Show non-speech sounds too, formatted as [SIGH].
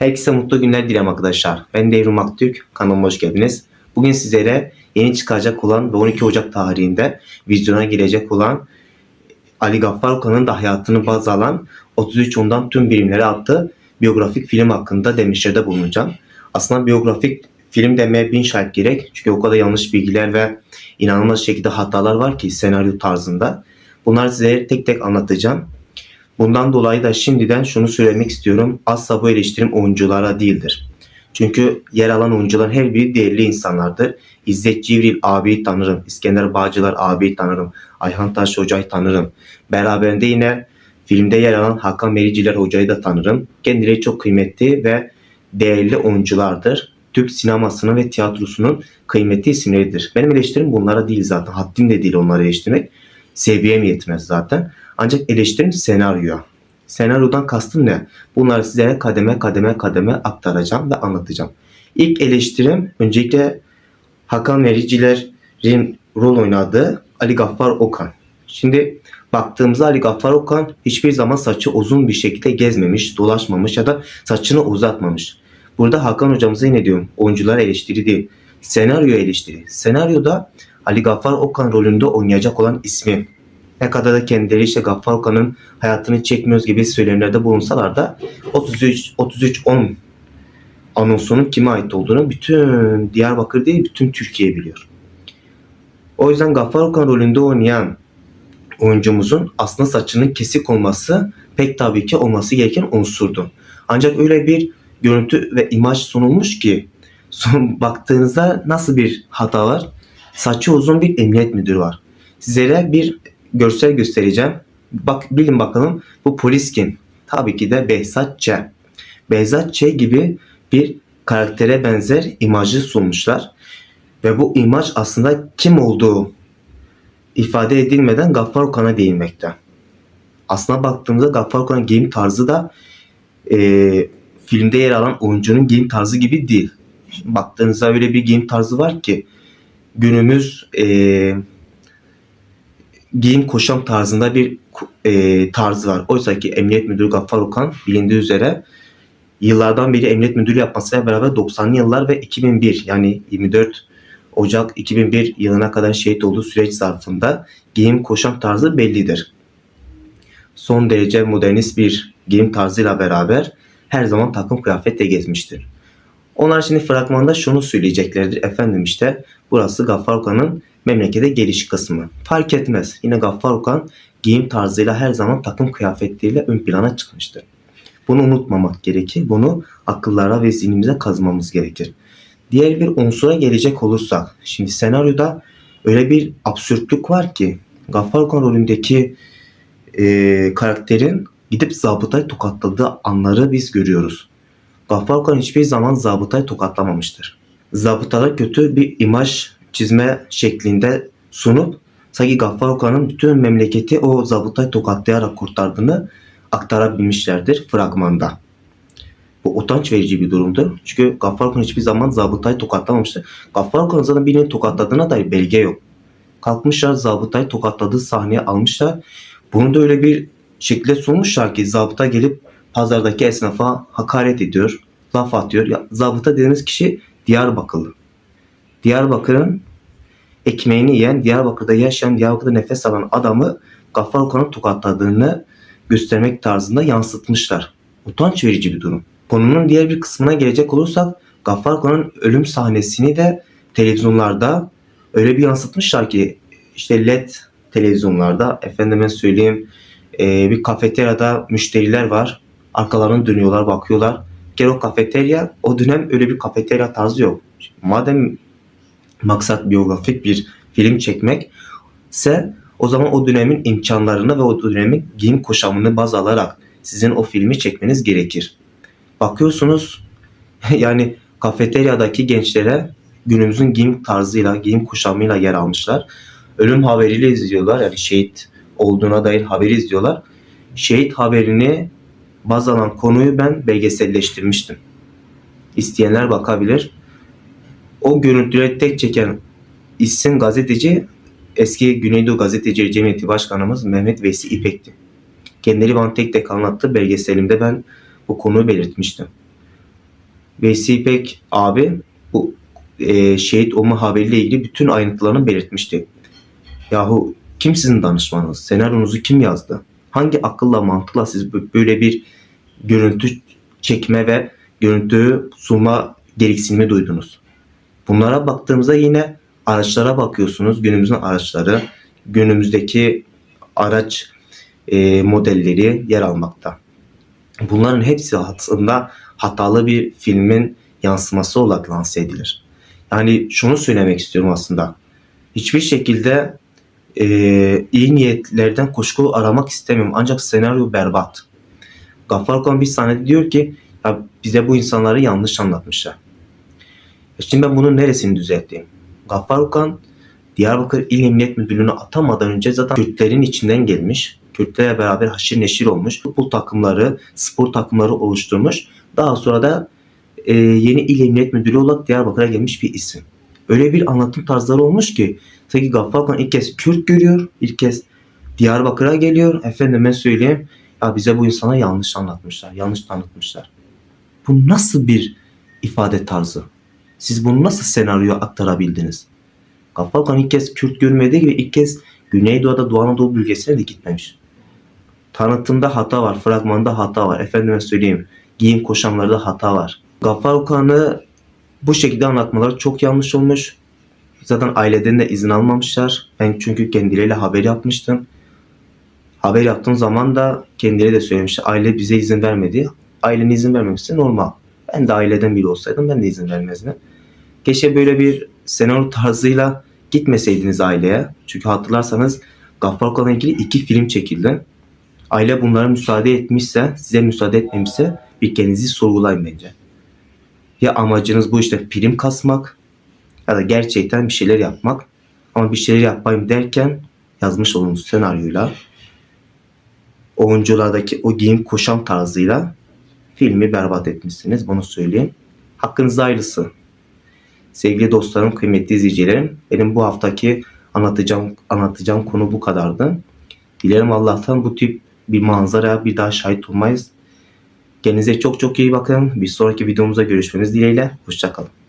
Herkese mutlu günler dilerim arkadaşlar. Ben Devrim Aktürk. Kanalıma hoş geldiniz. Bugün sizlere yeni çıkacak olan ve 12 Ocak tarihinde vizyona girecek olan Ali Gaffar Okan'ın da hayatını baz alan 33 ondan tüm birimleri adlı biyografik film hakkında demişlerde bulunacağım. Aslında biyografik film demeye bin şahit gerek. Çünkü o kadar yanlış bilgiler ve inanılmaz şekilde hatalar var ki senaryo tarzında. Bunları size tek tek anlatacağım. Bundan dolayı da şimdiden şunu söylemek istiyorum. Asla bu eleştirim oyunculara değildir. Çünkü yer alan oyuncular her biri değerli insanlardır. İzzet Civril abiyi tanırım. İskender Bağcılar abiyi tanırım. Ayhan Taş hocayı tanırım. Beraberinde yine filmde yer alan Hakan Mericiler hocayı da tanırım. Kendileri çok kıymetli ve değerli oyunculardır. Türk sinemasının ve tiyatrosunun kıymetli isimleridir. Benim eleştirim bunlara değil zaten. Haddim de değil onları eleştirmek. Seviyem yetmez zaten. Ancak eleştirim senaryo. Senaryodan kastım ne? Bunları sizlere kademe kademe kademe aktaracağım ve anlatacağım. İlk eleştirim öncelikle Hakan Mericiler'in rol oynadığı Ali Gaffar Okan. Şimdi baktığımızda Ali Gaffar Okan hiçbir zaman saçı uzun bir şekilde gezmemiş, dolaşmamış ya da saçını uzatmamış. Burada Hakan hocamıza yine diyorum oyuncular eleştiri değil. Senaryo eleştiri. Senaryoda Ali Gaffar Okan rolünde oynayacak olan ismi kadar da kendileri işte Gaffar Okan'ın hayatını çekmiyoruz gibi söylemlerde bulunsalar da 33 33 10 anonsunun kime ait olduğunu bütün Diyarbakır değil bütün Türkiye biliyor. O yüzden Gaffar Okan rolünde oynayan oyuncumuzun aslında saçının kesik olması pek tabii ki olması gereken unsurdu. Ancak öyle bir görüntü ve imaj sunulmuş ki son [LAUGHS] baktığınızda nasıl bir hata var? Saçı uzun bir emniyet müdürü var. Sizlere bir görsel göstereceğim. Bak bilin bakalım bu polis kim? Tabii ki de Behzat Ç. Behzat Ç gibi bir karaktere benzer imajı sunmuşlar. Ve bu imaj aslında kim olduğu ifade edilmeden Gaffar Okan'a değinmekte. Aslına baktığımızda Gaffar Okan'ın giyim tarzı da e, filmde yer alan oyuncunun giyim tarzı gibi değil. Şimdi baktığınızda öyle bir giyim tarzı var ki günümüz e, giyim koşam tarzında bir e, tarzı var. Oysa ki Emniyet Müdürü Gaffar Okan bilindiği üzere yıllardan beri Emniyet Müdürü yapmasıyla beraber 90'lı yıllar ve 2001 yani 24 Ocak 2001 yılına kadar şehit olduğu süreç zarfında giyim koşam tarzı bellidir. Son derece modernist bir giyim tarzıyla beraber her zaman takım kıyafetle gezmiştir. Onlar şimdi fragmanda şunu söyleyeceklerdir. Efendim işte burası Gaffar Okan'ın memlekete geliş kısmı. Fark etmez. Yine Gaffar Okan giyim tarzıyla her zaman takım kıyafetleriyle ön plana çıkmıştır. Bunu unutmamak gerekir. Bunu akıllara ve zihnimize kazmamız gerekir. Diğer bir unsura gelecek olursak. Şimdi senaryoda öyle bir absürtlük var ki Gaffar Okan rolündeki e, karakterin gidip zabıtayı tokatladığı anları biz görüyoruz. Gaffar Okan hiçbir zaman zabıtayı tokatlamamıştır. Zabıtalar kötü bir imaj çizme şeklinde sunup sanki Gaffar Okan'ın bütün memleketi o zabıtayı tokatlayarak kurtardığını aktarabilmişlerdir fragmanda. Bu utanç verici bir durumdur. Çünkü Gaffar Okan hiçbir zaman zabıtayı tokatlamamıştır. Gaffar Okan'ın zaten birinin tokatladığına dair belge yok. Kalkmışlar zabıtayı tokatladığı sahneye almışlar. Bunu da öyle bir şekilde sunmuşlar ki zabıta gelip pazardaki esnafa hakaret ediyor, laf atıyor. Ya, zabıta dediğimiz kişi Diyarbakırlı. Diyarbakır'ın ekmeğini yiyen, Diyarbakır'da yaşayan, Diyarbakır'da nefes alan adamı Gaffar Okan'ın tokatladığını göstermek tarzında yansıtmışlar. Utanç verici bir durum. Konunun diğer bir kısmına gelecek olursak Gaffar Okan'ın ölüm sahnesini de televizyonlarda öyle bir yansıtmışlar ki işte led televizyonlarda efendime söyleyeyim e, bir kafeteryada müşteriler var. Arkalarını dönüyorlar bakıyorlar. Gel o kafeterya o dönem öyle bir kafeterya tarzı yok. Madem maksat biyografik bir film çekmek ise o zaman o dönemin imkanlarını ve o dönemin giyim kuşamını baz alarak sizin o filmi çekmeniz gerekir. Bakıyorsunuz [LAUGHS] yani kafeteryadaki gençlere günümüzün giyim tarzıyla, giyim kuşamıyla yer almışlar. Ölüm haberiyle izliyorlar. Yani şehit olduğuna dair haberi izliyorlar. Şehit haberini baz alan konuyu ben belgeselleştirmiştim. İsteyenler bakabilir. O görüntüleri tek çeken isim gazeteci eski Güneydoğu Gazetecileri Cemiyeti Başkanımız Mehmet Vesi İpek'ti. Kendileri bana tek tek anlattı. Belgeselimde ben bu konuyu belirtmiştim. Veysi İpek abi bu e, şehit olma haberiyle ilgili bütün ayrıntılarını belirtmişti. Yahu kim sizin danışmanınız? Senaryonuzu kim yazdı? Hangi akılla mantıkla siz bö- böyle bir görüntü çekme ve görüntü sunma gereksinimi duydunuz? Bunlara baktığımızda yine araçlara bakıyorsunuz. Günümüzün araçları, günümüzdeki araç e, modelleri yer almakta. Bunların hepsi aslında hatalı bir filmin yansıması olarak lanse edilir. Yani şunu söylemek istiyorum aslında. Hiçbir şekilde e, iyi niyetlerden kuşku aramak istemiyorum. Ancak senaryo berbat. Gaffar Khan bir sahnede diyor ki ya bize bu insanları yanlış anlatmışlar. E Şimdi ben bunun neresini düzelteyim? Gaffar Khan Diyarbakır İl Emniyet Müdürlüğü'ne atamadan önce zaten Kürtlerin içinden gelmiş. Kürtlerle beraber haşir neşir olmuş. Futbol takımları, spor takımları oluşturmuş. Daha sonra da e, yeni İl Emniyet Müdürü olarak Diyarbakır'a gelmiş bir isim. Öyle bir anlatım tarzları olmuş ki sanki Gaffar Khan ilk kez Kürt görüyor, ilk kez Diyarbakır'a geliyor. Efendime söyleyeyim ya bize bu insana yanlış anlatmışlar, yanlış tanıtmışlar. Bu nasıl bir ifade tarzı? Siz bunu nasıl senaryoya aktarabildiniz? Gaffar Khan ilk kez Kürt görmediği gibi ilk kez Güneydoğu'da Doğu Anadolu bölgesine de gitmemiş. Tanıtımda hata var, fragmanda hata var. Efendime söyleyeyim, giyim koşamlarda hata var. Gaffar Khan'ı bu şekilde anlatmaları çok yanlış olmuş. Zaten aileden de izin almamışlar. Ben çünkü kendileriyle haber yapmıştım. Haber yaptığım zaman da kendileri de söylemişti. Aile bize izin vermedi. Ailenin izin vermemişse normal. Ben de aileden biri olsaydım ben de izin vermezdim. Keşke böyle bir senaryo tarzıyla gitmeseydiniz aileye. Çünkü hatırlarsanız Gaffar Khan'la ilgili iki film çekildi. Aile bunlara müsaade etmişse, size müsaade etmemişse bir kendinizi sorgulayın bence. Ya amacınız bu işte prim kasmak ya da gerçekten bir şeyler yapmak. Ama bir şeyler yapayım derken yazmış olduğunuz senaryoyla oyunculardaki o giyim koşam tarzıyla filmi berbat etmişsiniz. Bunu söyleyeyim. Hakkınızda hayırlısı. Sevgili dostlarım, kıymetli izleyicilerim, benim bu haftaki anlatacağım anlatacağım konu bu kadardı. Dilerim Allah'tan bu tip bir manzaraya bir daha şahit olmayız. Kendinize çok çok iyi bakın. Bir sonraki videomuzda görüşmeniz dileğiyle. Hoşçakalın.